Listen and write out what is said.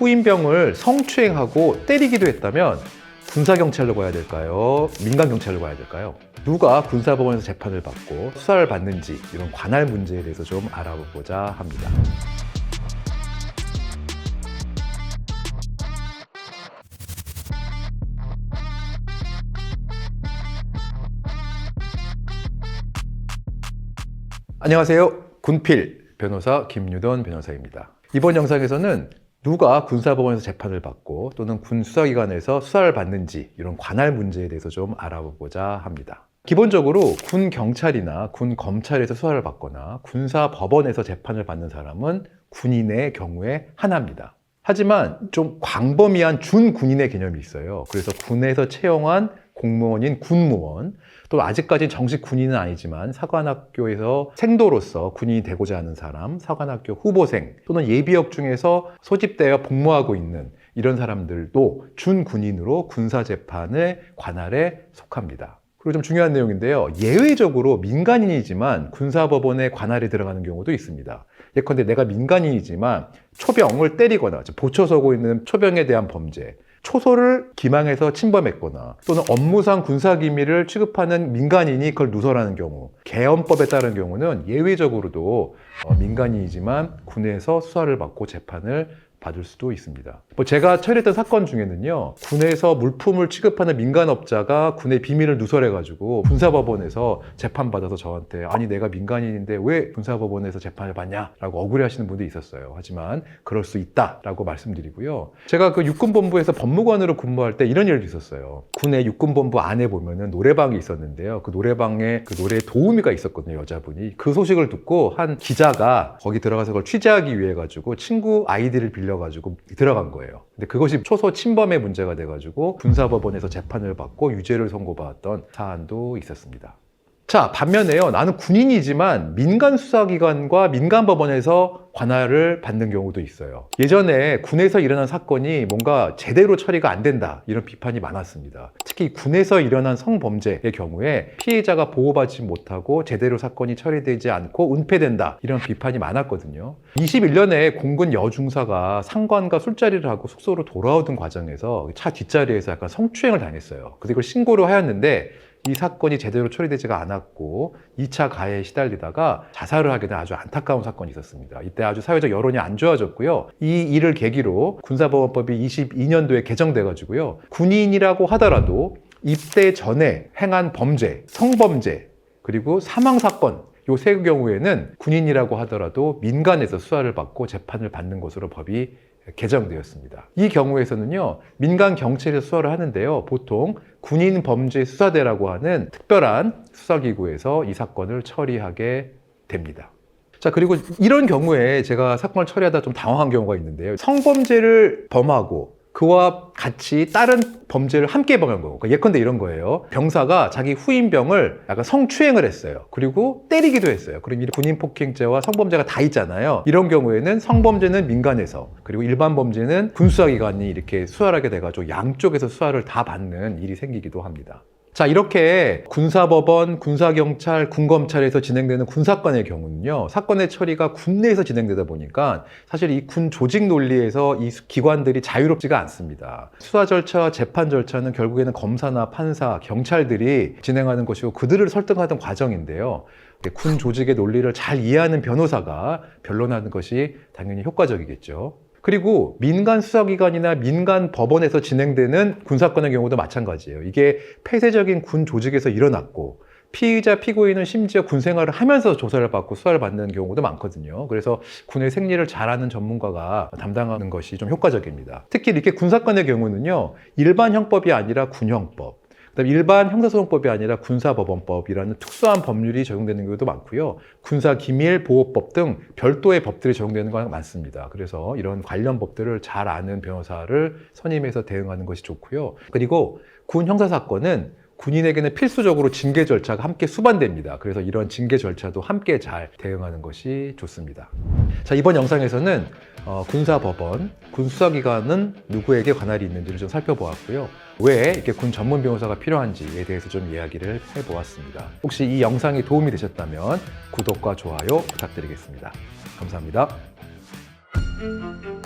후임병을 성추행하고 때리기도 했다면 군사경찰로 가야 될까요? 민간경찰로 가야 될까요? 누가 군사법원에서 재판을 받고 수사를 받는지 이런 관할 문제에 대해서 좀 알아보고자 합니다. 안녕하세요. 군필 변호사 김유돈 변호사입니다. 이번 영상에서는 누가 군사법원에서 재판을 받고 또는 군 수사기관에서 수사를 받는지 이런 관할 문제에 대해서 좀 알아보고자 합니다. 기본적으로 군 경찰이나 군 검찰에서 수사를 받거나 군사 법원에서 재판을 받는 사람은 군인의 경우에 하나입니다. 하지만 좀 광범위한 준군인의 개념이 있어요. 그래서 군에서 채용한 공무원인 군무원, 또 아직까지 정식 군인은 아니지만 사관학교에서 생도로서 군인이 되고자 하는 사람, 사관학교 후보생 또는 예비역 중에서 소집되어 복무하고 있는 이런 사람들도 준군인으로 군사재판의 관할에 속합니다. 그리고 좀 중요한 내용인데요. 예외적으로 민간인이지만 군사법원의 관할에 들어가는 경우도 있습니다. 예컨대 내가 민간인이지만 초병을 때리거나 보초 서고 있는 초병에 대한 범죄, 초소를 기망해서 침범했거나 또는 업무상 군사기밀을 취급하는 민간인이 그걸 누설하는 경우 개헌법에 따른 경우는 예외적으로도 어, 민간인이지만 군에서 수사를 받고 재판을 받을 수도 있습니다. 뭐 제가 처리했던 사건 중에는요, 군에서 물품을 취급하는 민간업자가 군의 비밀을 누설해가지고 군사법원에서 재판받아서 저한테 아니 내가 민간인인데 왜 군사법원에서 재판을 받냐라고 억울해하시는 분도 있었어요. 하지만 그럴 수 있다라고 말씀드리고요. 제가 그 육군본부에서 법무관으로 근무할 때 이런 일도 있었어요. 군의 육군본부 안에 보면은 노래방이 있었는데요. 그 노래방에 그 노래 도우미가 있었거든요, 여자분이. 그 소식을 듣고 한 기자가 거기 들어가서 그걸 취재하기 위해 가지고 친구 아이디를 빌려 가지고 들어간 거예요. 근데 그것이 초소 침범의 문제가 돼가지고 군사법원에서 재판을 받고 유죄를 선고받았던 사안도 있었습니다. 자, 반면에요. 나는 군인이지만 민간 수사기관과 민간 법원에서 관할을 받는 경우도 있어요. 예전에 군에서 일어난 사건이 뭔가 제대로 처리가 안 된다. 이런 비판이 많았습니다. 특히 군에서 일어난 성범죄의 경우에 피해자가 보호받지 못하고 제대로 사건이 처리되지 않고 은폐된다. 이런 비판이 많았거든요. 21년에 공군 여중사가 상관과 술자리를 하고 숙소로 돌아오던 과정에서 차 뒷자리에서 약간 성추행을 당했어요. 그래서 이걸 신고를 하였는데 이 사건이 제대로 처리되지가 않았고 2차 가해에 시달리다가 자살을 하게 된 아주 안타까운 사건이 있었습니다. 이때 아주 사회적 여론이 안 좋아졌고요. 이 일을 계기로 군사법원법이 22년도에 개정돼 가지고요. 군인이라고 하더라도 입대 전에 행한 범죄, 성범죄, 그리고 사망 사건 요세 경우에는 군인이라고 하더라도 민간에서 수사를 받고 재판을 받는 것으로 법이 개정되었습니다. 이 경우에서는요, 민간 경찰에서 수사를 하는데요, 보통 군인 범죄 수사대라고 하는 특별한 수사기구에서 이 사건을 처리하게 됩니다. 자, 그리고 이런 경우에 제가 사건을 처리하다 좀 당황한 경우가 있는데요. 성범죄를 범하고 그와 같이 다른 범죄를 함께 범한 거고 그러니까 예컨대 이런 거예요. 병사가 자기 후임병을 약간 성추행을 했어요. 그리고 때리기도 했어요. 그럼 이 군인 폭행죄와 성범죄가 다 있잖아요. 이런 경우에는 성범죄는 민간에서 그리고 일반 범죄는 군수사기관이 이렇게 수사를 하게 돼가지고 양쪽에서 수사를 다 받는 일이 생기기도 합니다 자, 이렇게 군사법원, 군사경찰, 군검찰에서 진행되는 군사건의 경우는요, 사건의 처리가 군내에서 진행되다 보니까 사실 이 군 조직 논리에서 이 기관들이 자유롭지가 않습니다. 수사 절차와 재판 절차는 결국에는 검사나 판사, 경찰들이 진행하는 것이고 그들을 설득하던 과정인데요. 군 조직의 논리를 잘 이해하는 변호사가 변론하는 것이 당연히 효과적이겠죠. 그리고 민간 수사기관이나 민간 법원에서 진행되는 군사건의 경우도 마찬가지예요. 이게 폐쇄적인 군 조직에서 일어났고 피의자, 피고인은 심지어 군 생활을 하면서 조사를 받고 수사를 받는 경우도 많거든요. 그래서 군의 생리를 잘 아는 전문가가 담당하는 것이 좀 효과적입니다. 특히 이렇게 군사건의 경우는요, 일반 형법이 아니라 군형법, 그다음에 일반 형사소송법이 아니라 군사법원법이라는 특수한 법률이 적용되는 경우도 많고요. 군사기밀보호법 등 별도의 법들이 적용되는 경우가 많습니다. 그래서 이런 관련 법들을 잘 아는 변호사를 선임해서 대응하는 것이 좋고요. 그리고 군 형사사건은 군인에게는 필수적으로 징계 절차가 함께 수반됩니다. 그래서 이런 징계 절차도 함께 잘 대응하는 것이 좋습니다. 자, 이번 영상에서는 어, 군사법원, 군수사기관은 누구에게 관할이 있는지를 좀 살펴보았고요. 왜 이렇게 군 전문 변호사가 필요한지에 대해서 좀 이야기를 해보았습니다. 혹시 이 영상이 도움이 되셨다면 구독과 좋아요 부탁드리겠습니다. 감사합니다. 네.